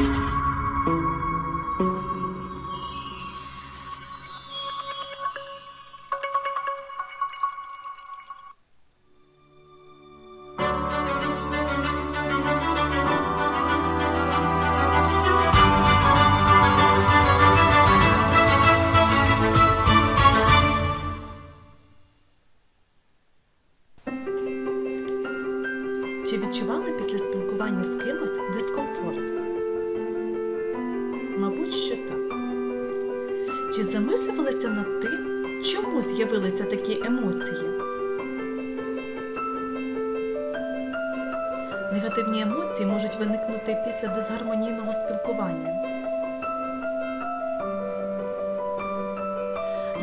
Чи відчували після спілкування з кимось дискомфорт? Мабуть, що так. Чи замислювалися над тим, чому з'явилися такі емоції? Негативні емоції можуть виникнути після дисгармонійного спілкування.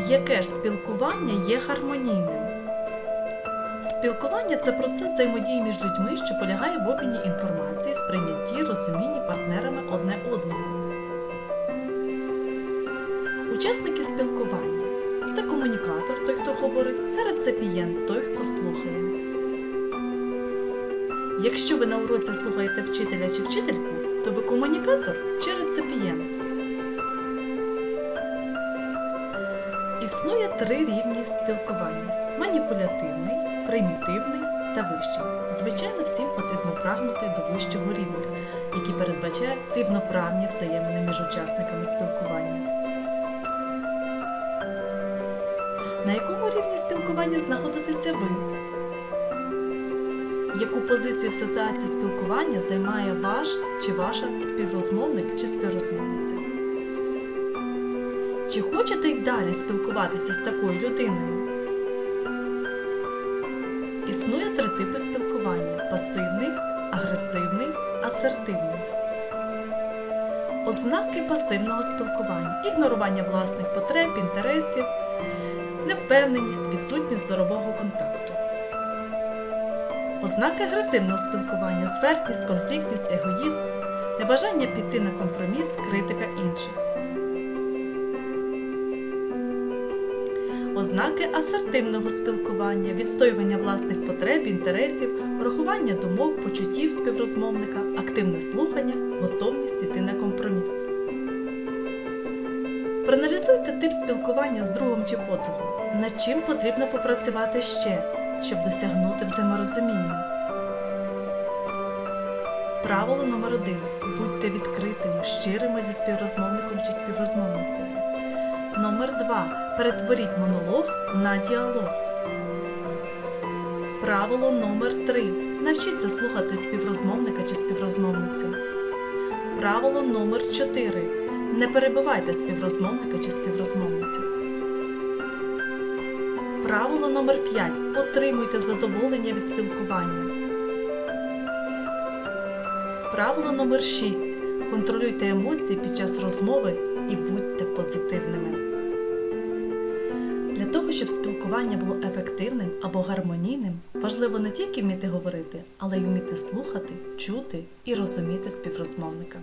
Яке ж спілкування є гармонійним? Спілкування це процес взаємодії між людьми, що полягає в обміні інформації, сприйнятті, розумінні партнерами одне одного. Учасники спілкування це комунікатор, той, хто говорить, та реципієнт, той, хто слухає. Якщо ви на уроці слухаєте вчителя чи вчительку, то ви комунікатор чи реципієнт. Існує три рівні спілкування: маніпулятивний, примітивний та вищий. Звичайно, всім потрібно прагнути до вищого рівня, який передбачає рівноправні взаємини між учасниками спілкування. На якому рівні спілкування знаходитеся ви? Яку позицію в ситуації спілкування займає ваш чи ваша співрозмовник чи співрозмовниця? Чи хочете й далі спілкуватися з такою людиною? Існує три типи спілкування: пасивний, агресивний, асертивний. Ознаки пасивного спілкування: ігнорування власних потреб, інтересів, невпевненість, відсутність здорового контакту. Ознаки агресивного спілкування звертність, конфліктність, егоїзм, небажання піти на компроміс, критика інших. Ознаки асертивного спілкування, відстоювання власних потреб, інтересів, врахування думок, почуттів співрозмовника, активне слухання, готовність йти на компроміс. Проаналізуйте тип спілкування з другом чи подругою. Над чим потрібно попрацювати ще, щоб досягнути взаєморозуміння. Правило номер один. Будьте відкритими, щирими зі співрозмовником чи співрозмовницею. Номер 2. Перетворіть монолог на діалог. Правило номер 3. Навчіться слухати співрозмовника чи співрозмовницю. Правило номер 4. Не перебивайте співрозмовника чи співрозмовницю. Правило номер 5. Отримуйте задоволення від спілкування. Правило номер 6. Контролюйте емоції під час розмови і будьте позитивними. Для того, щоб спілкування було ефективним або гармонійним, важливо не тільки вміти говорити, але й вміти слухати, чути і розуміти співрозмовника.